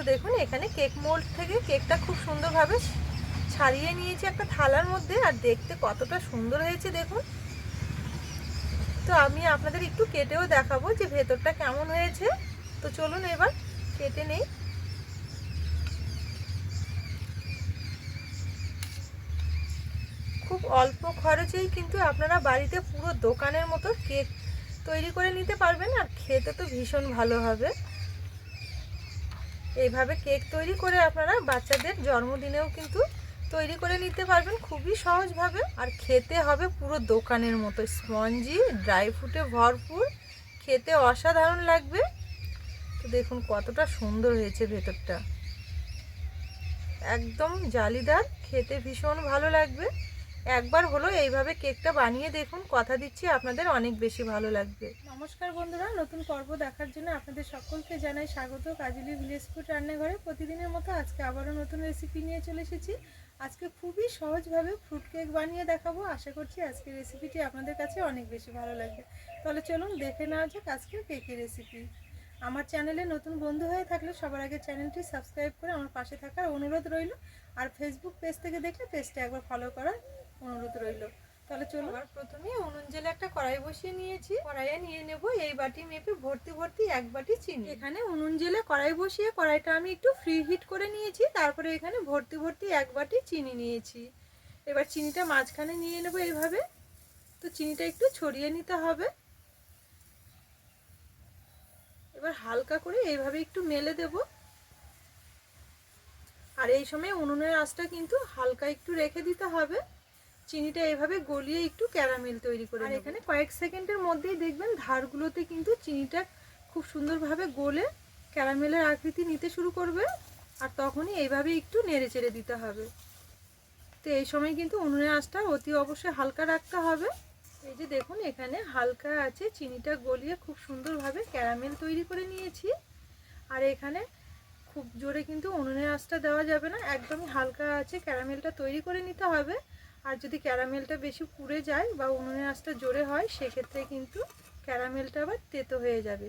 তো দেখুন, এখানে কেক মোল্ড থেকে কেকটা খুব সুন্দরভাবে ছাড়িয়ে নিয়েছি একটা থালার মধ্যে, আর দেখতে কতটা সুন্দর হয়েছে দেখুন। তো আমি আপনাদের একটু কেটেও দেখাবো যে ভেতরটা কেমন হয়েছে। তো চলুন এবার কেটে নেই। খুব অল্প খরচেই কিন্তু আপনারা বাড়িতে পুরো দোকানের মতো কেক তৈরি করে নিতে পারবেন, আর খেতে তো ভীষণ ভালো হবে। এইভাবে কেক তৈরি করে আপনারা বাচ্চাদের জন্মদিনেও কিন্তু তৈরি করে নিতে পারবেন। খুবই সহজভাবে। আর খেতে হবে পুরো দোকানের মতো। স্পঞ্জি, ড্রাই ফ্রুটে ভরপুর। খেতে অসাধারণ লাগবে। তো দেখুন কতটা সুন্দর হয়েছে ভেতরটা। একদম জালিদার। খেতে ভীষণ ভালো লাগবে। একবার হলো এইভাবে কেকটা বানিয়ে দেখুন, কথা দিচ্ছি, আপনাদের অনেক বেশি ভালো লাগবে। নমস্কার বন্ধুরা, নতুন পর্ব দেখার জন্য আপনাদের সকলকে জানাই স্বাগত। কাজলি ভিলেজ ফুড রান্নাঘরে প্রতিদিনের মতো আজকে আবারও নতুন রেসিপি নিয়ে চলে এসেছি। আজকে খুবই সহজভাবে ফ্রুট কেক বানিয়ে দেখাবো। আশা করছি আজকের রেসিপিটি আপনাদের কাছে অনেক বেশি ভালো লাগবে। তাহলে চলুন দেখে নেওয়া যাক আজকের কেকের রেসিপি আমার চ্যানেলে নতুন বন্ধু হয়ে থাকলে সবার আগে চ্যানেলটি সাবস্ক্রাইব করে আমার পাশে থাকার অনুরোধ রইল। আর ফেসবুক পেজ থেকে দেখলে পেজটা একবার ফলো করার অনুরোধ রইল। তাহলে চলো আর প্রথমে উনুন জেলে একটা কড়াই বসিয়ে নিয়েছি। কড়াইয়ে নিয়ে নেব এই বাটি মেপে ভর্তি ভর্তি এক বাটি চিনি। এখানে উনুন জেলে কড়াই বসিয়ে কড়াইটা আমি একটু ফ্রি হিট করে নিয়েছি তারপরে এখানে ভর্তি ভর্তি এক বাটি চিনি নিয়েছি। এবার চিনিটা মাঝখানে নিয়ে নেব এইভাবে। তো চিনিটা একটু ছড়িয়ে নিতে হবে। এবার হালকা করে এইভাবে একটু মেলে দেব। আর এই সময় উনুনের আঁচটা কিন্তু হালকা একটু রেখে দিতে হবে। চিনিটা এভাবে গলিয়ে একটু ক্যারামেল তৈরি করে আর এখানে কয়েক সেকেন্ডের মধ্যেই দেখবেন ধারগুলোতে কিন্তু চিনিটা খুব সুন্দরভাবে গলে ক্যারামেলের আকৃতি নিতে শুরু করবে আর তখনই এইভাবে একটু নেড়ে চেড়ে দিতে হবে। তো এই সময় কিন্তু উনুনের আঁচটা অতি অবশ্যই হালকা রাখতে হবে। এই যে দেখুন এখানে হালকা আছে চিনিটা গলিয়ে খুব সুন্দরভাবে ক্যারামেল তৈরি করে নিয়েছি। আর এখানে খুব জোরে কিন্তু উনুনের আঁচটা দেওয়া যাবে না একদমই হালকা আছে ক্যারামেলটা তৈরি করে নিতে হবে। আর যদি ক্যারামেলটা বেশি পুড়ে যায় বা উনুনের আঁচটা জোরে হয়, সেক্ষেত্রে কিন্তু ক্যারামেলটা আবার তেতো হয়ে যাবে।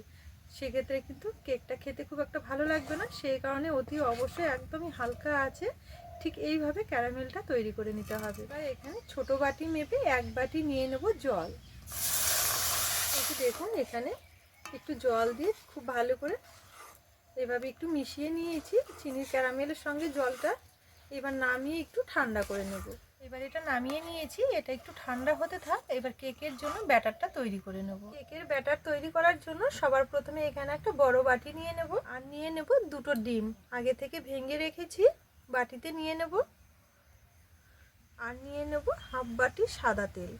সেক্ষেত্রে কিন্তু কেকটা খেতে খুব একটা ভালো লাগবে না, সেই কারণে অতি অবশ্যই একদমই হালকা আছে। ঠিক এইভাবে ক্যারামেলটা তৈরি করে নিতে হবে। এবার এখানে ছোট বাটি মেপে এক বাটি নিয়ে নেব জল। একটু দেখুন, এখানে একটু জল দিয়ে খুব ভালো করে এভাবে একটু মিশিয়ে নিয়েছি। চিনির ক্যারামেলের সঙ্গে জলটা এবার নামিয়ে একটু ঠান্ডা করে নেব। এবার এটা নামিয়ে নিয়েছি, এটা একটু ঠান্ডা হতে থাক, এবার কেকের জন্য ব্যাটারটা তৈরি করে নেব। কেকের ব্যাটার তৈরি করার জন্য সবার প্রথমে এখানে একটা বড় বাটি নিয়ে নেব, আর নিয়ে নেব দুটো ডিম। আগে থেকে ভেঙে রেখেছি, বাটিতে নিয়ে নেব, আর নিয়ে নেব হাফ বাটি সাদা তেল।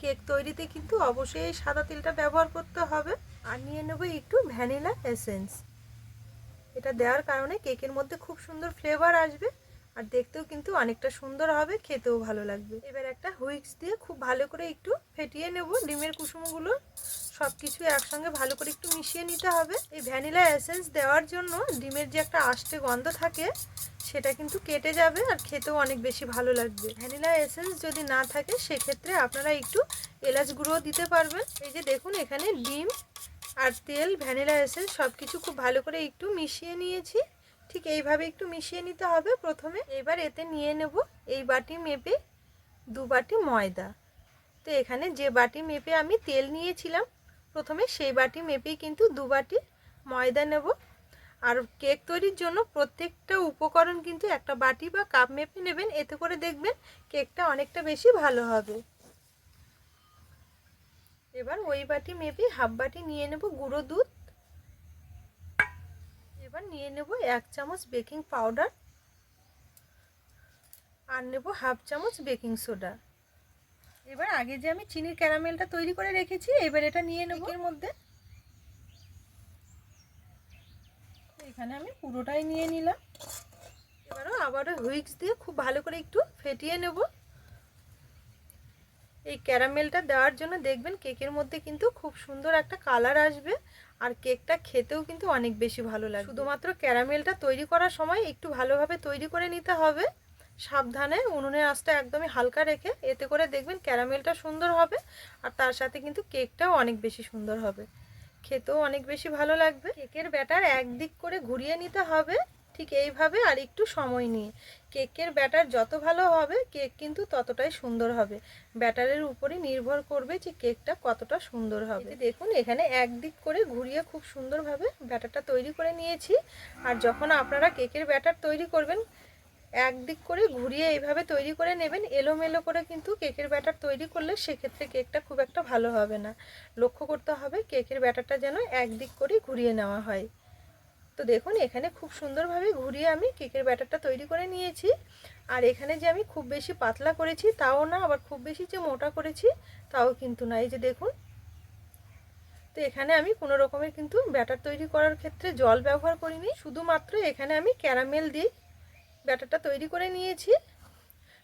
কেক তৈরিতে কিন্তু অবশ্যই সাদা তেলটা ব্যবহার করতে হবে। আর নিয়ে নেব একটু ভ্যানিলা এসেন্স। এটা দেওয়ার কারণে কেকের মধ্যে খুব সুন্দর ফ্লেভার আসবে। আর দেখতেও কিন্তু অনেকটা সুন্দর হবে, খেতেও ভালো লাগবে। এবার একটা হুইক্স দিয়ে খুব ভালো করে একটু ফেটিয়ে নেব। ডিমের কুসুমগুলো সব কিছু একসঙ্গে ভালো করে একটু মিশিয়ে নিতে হবে। এই ভ্যানিলা এসেন্স দেওয়ার জন্য ডিমের যে একটা আষ্টে গন্ধ থাকে, সেটা কিন্তু কেটে যাবে আর খেতেও অনেক বেশি ভালো লাগবে। ভ্যানিলা এসেন্স যদি না থাকে, সেক্ষেত্রে আপনারা একটু এলাচ গুঁড়ো দিতে পারবেন। এই যে দেখুন, এখানে ডিম আর তেল, ভ্যানিলা এসেন্স সব কিছু খুব ভালো করে একটু মিশিয়ে নিয়েছি। ঠিক এইভাবে একটু মিশিয়ে নিতে হবে প্রথমে। এবার এতে নিয়ে নেব এই বাটি মেপে দু বাটি ময়দা। তো এখানে যে বাটি মেপে আমি তেল নিয়েছিলাম, প্রথমে সেই বাটি মেপেই কিন্তু দু বাটি ময়দা নেব। আর কেক তৈরির জন্য প্রত্যেকটা উপকরণ কিন্তু একটা বাটি বা কাপ মেপে নেবেন, এতে করে দেখবেন কেকটা অনেকটা বেশি ভালো হবে। এবার ওই বাটি মেপে হাফ বাটি নিয়ে নেব গুঁড়ো দুধ। এবার নিয়ে নেব এক চামচ বেকিং পাউডার আর নেব হাফ চামচ বেকিং সোডা। এবার আগে যে আমি চিনির ক্যারামেলটা তৈরি করে রেখেছি এবার এটা নিয়ে নেব। এর মধ্যে? এখানে আমি পুরোটাই নিয়ে নিলাম। এবারও আবারও হুইক্স দিয়ে খুব ভালো করে একটু ফেটিয়ে নেব। এই ক্যারামেলটা দেওয়ার জন্য দেখবেন কেকের মধ্যে কিন্তু খুব সুন্দর একটা কালার আসবে। আর কেকটা খেতেও কিন্তু অনেক বেশি ভালো লাগে শুধুমাত্র ক্যারামেলটা তৈরি করার সময় একটু ভালোভাবে তৈরি করে নিতে হবে। সাবধানে উনুনের আঁচটা একদমই হালকা রেখে এতে করে দেখবেন ক্যারামেলটা সুন্দর হবে আর তার সাথে কিন্তু কেকটাও অনেক বেশি সুন্দর হবে। খেতেও অনেক বেশি ভালো লাগবে। কেকের ব্যাটার একদিক করে ঘুরিয়ে নিতে হবে। ঠিক এইভাবে আর একটু সময় নিয়ে। কেকের ব্যাটার যত ভালো হবে, কেক কিন্তু ততটাই সুন্দর হবে। ব্যাটারের উপরই নির্ভর করবে যে কেকটা কতটা সুন্দর হবে। দেখুন, এখানে একদিক করে ঘুরিয়ে খুব সুন্দরভাবে ব্যাটারটা তৈরি করে নিয়েছি। আর যখন আপনারা কেকের ব্যাটার তৈরি করবেন, একদিক করে ঘুরিয়ে এইভাবে তৈরি করে নেবেন, এলোমেলো করে কিন্তু কেকের ব্যাটার তৈরি করলে সেক্ষেত্রে কেকটা খুব একটা ভালো হবে না। লক্ষ্য করতে হবে কেকের ব্যাটারটা যেন একদিক করেই ঘুরিয়ে নেওয়া হয়। তো দেখুন, এখানে খুব সুন্দরভাবে ঘুরিয়ে আমি কেকের ব্যাটারটা তৈরি করে নিয়েছি। আর এখানে যে আমি খুব বেশি পাতলা করেছি, তাও না, আবার খুব বেশি যে মোটা করেছি, তাও কিন্তু না। এই যে দেখুন, তো এখানে আমি কোনো রকমের কিন্তু ব্যাটার তৈরি করার ক্ষেত্রে জল ব্যবহার করিনি। শুধুমাত্র এখানে আমি ক্যারামেল দিয়ে ব্যাটারটা তৈরি করে নিয়েছি।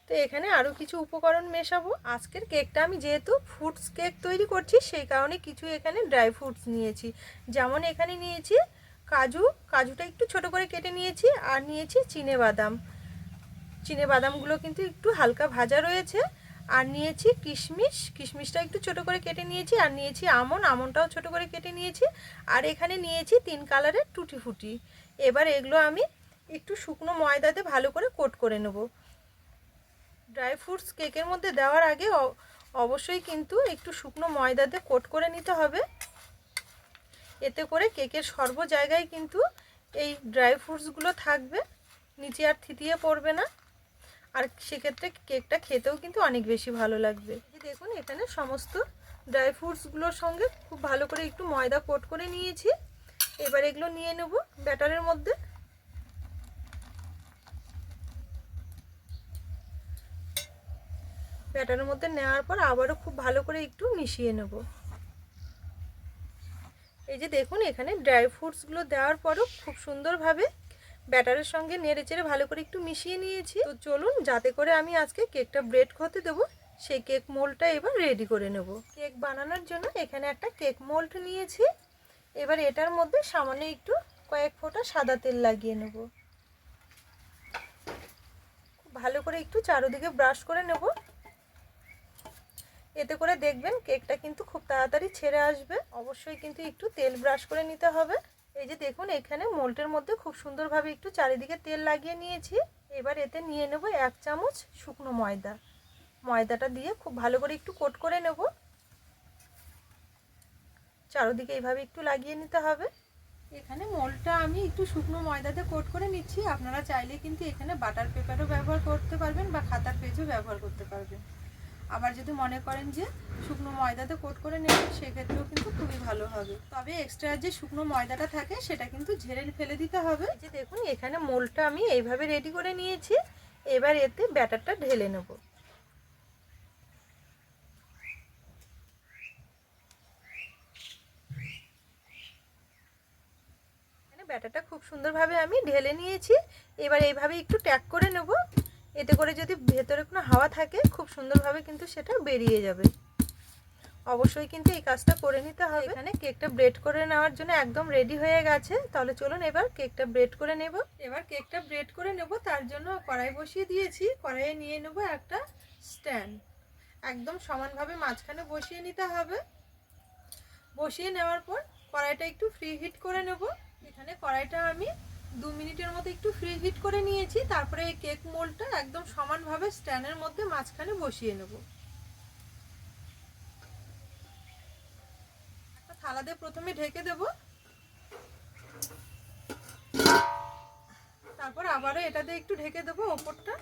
তো এখানে আরও কিছু উপকরণ মেশাবো। আজকের কেকটা আমি যেহেতু ফ্রুটস কেক তৈরি করছি, সেই কারণে কিছু এখানে ড্রাই ফ্রুটস নিয়েছি। যেমন এখানে নিয়েছি কাজু, কাজুটা একটু ছোট করে কেটে নিয়েছি আর নিয়েছি চিনে বাদাম। চিনে বাদামগুলো কিন্তু একটু হালকা ভাজা রয়েছে। আর নিয়েছি কিশমিশ, কিশমিশটা একটু ছোট করে কেটে নিয়েছি আর নিয়েছি আমন, আমনটাও ছোট করে কেটে নিয়েছি। আর এখানে নিয়েছি তিন কালারের টুটি ফুটি এবার এগুলো আমি একটু শুকনো ময়দাতে ভালো করে কোট করে নেব। ড্রাই ফ্রুটস কেকের মধ্যে দেওয়ার আগে অবশ্যই কিন্তু একটু শুকনো ময়দাতে কোট করে নিতে হবে। এতে করে কেকের সর্ব জায়গায় কিন্তু এই ড্রাই ফ্রুটসগুলো থাকবে, নিচে আর থিতিয়ে পড়বে না। আর সেক্ষেত্রে কেকটা খেতেও কিন্তু অনেক বেশি ভালো লাগবে। দেখুন, এখানে সমস্ত ড্রাই ফ্রুটসগুলোর সঙ্গে খুব ভালো করে একটু ময়দা কোট করে নিয়েছি। এবার এগুলো নিয়ে নেব ব্যাটারের মধ্যে। ব্যাটারের মধ্যে নেওয়ার পর আবারও খুব ভালো করে একটু মিশিয়ে নেব। এই যে দেখুন, এখানে ড্রাই ফ্রুটসগুলো দেওয়ার পরও খুব সুন্দরভাবে ব্যাটারের সঙ্গে নেড়ে চেড়ে ভালো করে একটু মিশিয়ে নিয়েছি। তো চলুন, যাতে করে আমি আজকে কেকটা ব্রেড হতে দেবো, সেই কেক মোল্ডটা এবার রেডি করে নেব। কেক বানানোর জন্য এখানে একটা কেক মোল্ড নিয়েছি। এবার এটার মধ্যে সামান্য একটু কয়েক ফোঁটা সাদা তেল লাগিয়ে নেব। ভালো করে একটু চারোদিকে ব্রাশ করে নেব। এতে করে দেখবেন কেকটা কিন্তু খুব তাড়াতাড়ি ছেড়ে আসবে। অবশ্যই কিন্তু একটু তেল ব্রাশ করে নিতে হবে। এই যে দেখুন, এখানে মোল্টের মধ্যে খুব সুন্দরভাবে একটু চারিদিকে তেল লাগিয়ে নিয়েছি। এবার এতে নিয়ে নেব এক চামচ শুকনো ময়দা। ময়দাটা দিয়ে খুব ভালো করে একটু কোট করে নেব। চারোদিকে এইভাবে একটু লাগিয়ে নিতে হবে। এখানে মোলটা আমি একটু শুকনো ময়দাতে কোট করে নিচ্ছি। আপনারা চাইলে কিন্তু এখানে বাটার পেপারও ব্যবহার করতে পারবেন বা খাতার পেজও ব্যবহার করতে পারবেন। আবার যদি মনে করেন যে শুকনো ময়দাতে কোট করে নেবেন, সেক্ষেত্রেও কিন্তু খুবই ভালো হবে। তবে এক্সট্রা যে শুকনো ময়দাটা থাকে, সেটা কিন্তু ঝেড়ে ফেলে দিতে হবে। যে দেখুন, এখানে মোলটা আমি এইভাবে রেডি করে নিয়েছি। এবার এতে ব্যাটারটা ঢেলে নেব। ব্যাটারটা খুব সুন্দরভাবে আমি ঢেলে নিয়েছি। এবার এইভাবে একটু ট্যাগ করে নেব। এতে করে যদি ভেতরে কোনো হাওয়া থাকে, খুব সুন্দরভাবে কিন্তু সেটা বেরিয়ে যাবে। অবশ্যই কিন্তু এই কাজটা করে নিতে হবে। এখানে কেকটা ব্রেড করে নেওয়ার জন্য একদম রেডি হয়ে গেছে। তাহলে চলুন এবার কেকটা ব্রেড করে নেব। এবার কেকটা ব্রেড করে নেব, তার জন্য কড়াই বসিয়ে দিয়েছি। কড়াইয়ে নিয়ে নেব একটা স্ট্যান্ড। একদম সমানভাবে মাঝখানে বসিয়ে নিতে হবে। বসিয়ে নেওয়ার পর কড়াইটা একটু ফ্রি হিট করে নেব। এখানে কড়াইটা আমি দু মিনিটের মতো একটু ফ্রি হিট করে নিয়েছি, তারপরে এই কেক মোলটা একদম সমানভাবে স্ট্যান্ডের মধ্যে মাঝখানে বসিয়ে নেব। থালা দিয়ে প্রথমে ঢেকে দেব। তারপর আবারও এটা দিয়ে একটু ঢেকে দেবো ওপরটা।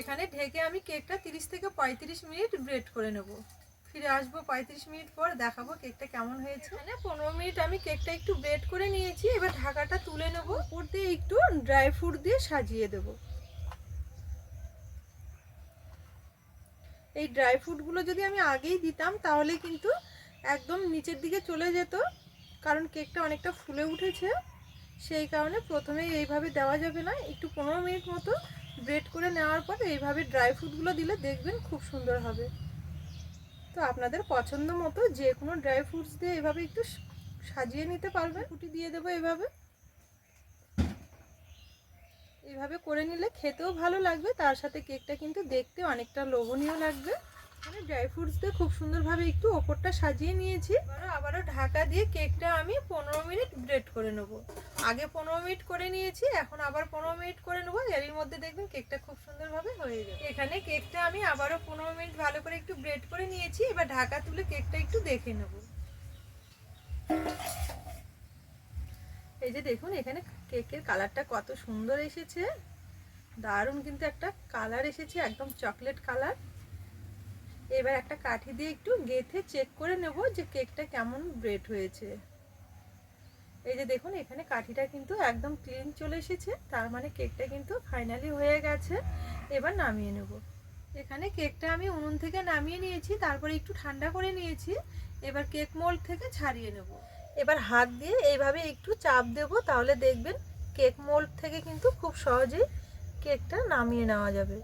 এখানে ঢেকে আমি কেকটা তিরিশ থেকে পঁয়ত্রিশ মিনিট ব্রেড করে নেব। ফিরে আসব পঁয়ত্রিশ মিনিট পর, দেখাবো কেকটা কেমন হয়েছে। মানে পনেরো মিনিট আমি কেকটা একটু ব্রেড করে নিয়েছি, এবার ঢাকাটা তুলে নেব। উপর দিয়ে একটু ড্রাই ফ্রুট দিয়ে সাজিয়ে দেব। এই ড্রাই ফ্রুটগুলো যদি আমি আগেই দিতাম, তাহলে কিন্তু একদম নিচের দিকে চলে যেত, কারণ কেকটা অনেকটা ফুলে উঠেছে। সেই কারণে প্রথমে এইভাবে দেওয়া যাবে না, একটু পনেরো মিনিট মতো ব্রেড করে নেওয়ার পর এইভাবে ড্রাই ফ্রুটগুলো দিলে দেখবেন খুব সুন্দর হবে। তো আপনাদের পছন্দ মতো যে কোনো ড্রাই ফ্রুটস দিয়ে এভাবে একটু সাজিয়ে নিতে পারবেন। ফুটি দিয়ে দেবো এভাবে। এভাবে করে নিলে খেতেও ভালো লাগবে, তার সাথে কেকটা কিন্তু দেখতে অনেকটা লোভনীয় লাগবে। মানে ড্রাই ফ্রুটস দিয়ে খুব সুন্দরভাবে একটু ওপরটা সাজিয়ে নিয়েছি। আবারও ঢাকা দিয়ে কেকটা আমি পনেরো মিনিট ব্রেড করে নেব। আগে পনেরো মিনিট করে নিয়েছি, এখন আবার পনেরো মিনিট করে নেব। এরই মধ্যে দেখবেন কেকটা খুব সুন্দরভাবে হয়ে যাবে। এখানে কেকটা আমি আবারও পনেরো মিনিট ভালো করে একটু ব্রেড করে নিয়েছি। এবার ঢাকা তুলে কেকটা একটু দেখে নেব। এই যে দেখুন, এখানে কেকের কালারটা কত সুন্দর এসেছে। দারুণ কিন্তু একটা কালার এসেছে, একদম চকলেট কালার এবার একটা কাঠি দিয়ে একটু গেথে চেক করে নেব যে কেকটা কেমন ব্রেড হয়েছে। এই যে দেখুন, এখানে কাঠিটা কিন্তু একদম ক্লিন চলে এসেছে, তার মানে কেকটা কিন্তু ফাইনালি হয়ে গেছে। এবার নামিয়ে নেব। এখানে কেকটা আমি উনুন থেকে নামিয়ে নিয়েছি, তারপরে একটু ঠান্ডা করে নিয়েছি, এবার কেক মোল্ড থেকে ছাড়িয়ে নেব। এবার হাত দিয়ে এইভাবে একটু চাপ দেব, তাহলে দেখবেন কেক মোল্ড থেকে কিন্তু খুব সহজেই কেকটা নামিয়ে নেওয়া যাবে।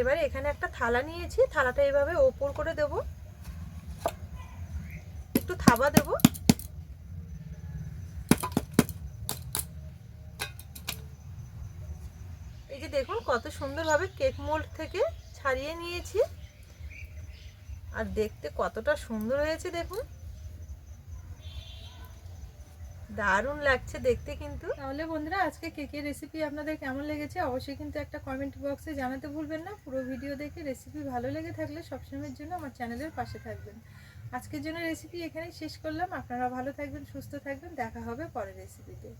এবারে এখানে একটা থালা নিয়েছি, থালাটা এভাবে ওপর করে দেব। একটু থাবা দেব। এই যে দেখুন, কত সুন্দরভাবে কেক মোল্ড থেকে ছাড়িয়ে নিয়েছি। আর দেখতে কতটা সুন্দর হয়েছে দেখুন। দারুণ লাগছে দেখতে কিন্তু। তাহলে বন্ধুরা, আজকে কেকের রেসিপি আপনাদের কেমন লেগেছে অবশ্যই কিন্তু একটা কমেন্ট বক্সে জানাতে ভুলবেন না। পুরো ভিডিও দেখে রেসিপি ভালো লেগে থাকলে সবসময়ের জন্য আমার চ্যানেলের পাশে থাকবেন। আজকের জন্য রেসিপি এখানেই শেষ করলাম। আপনারা ভালো থাকবেন, সুস্থ থাকবেন। দেখা হবে পরের রেসিপিতে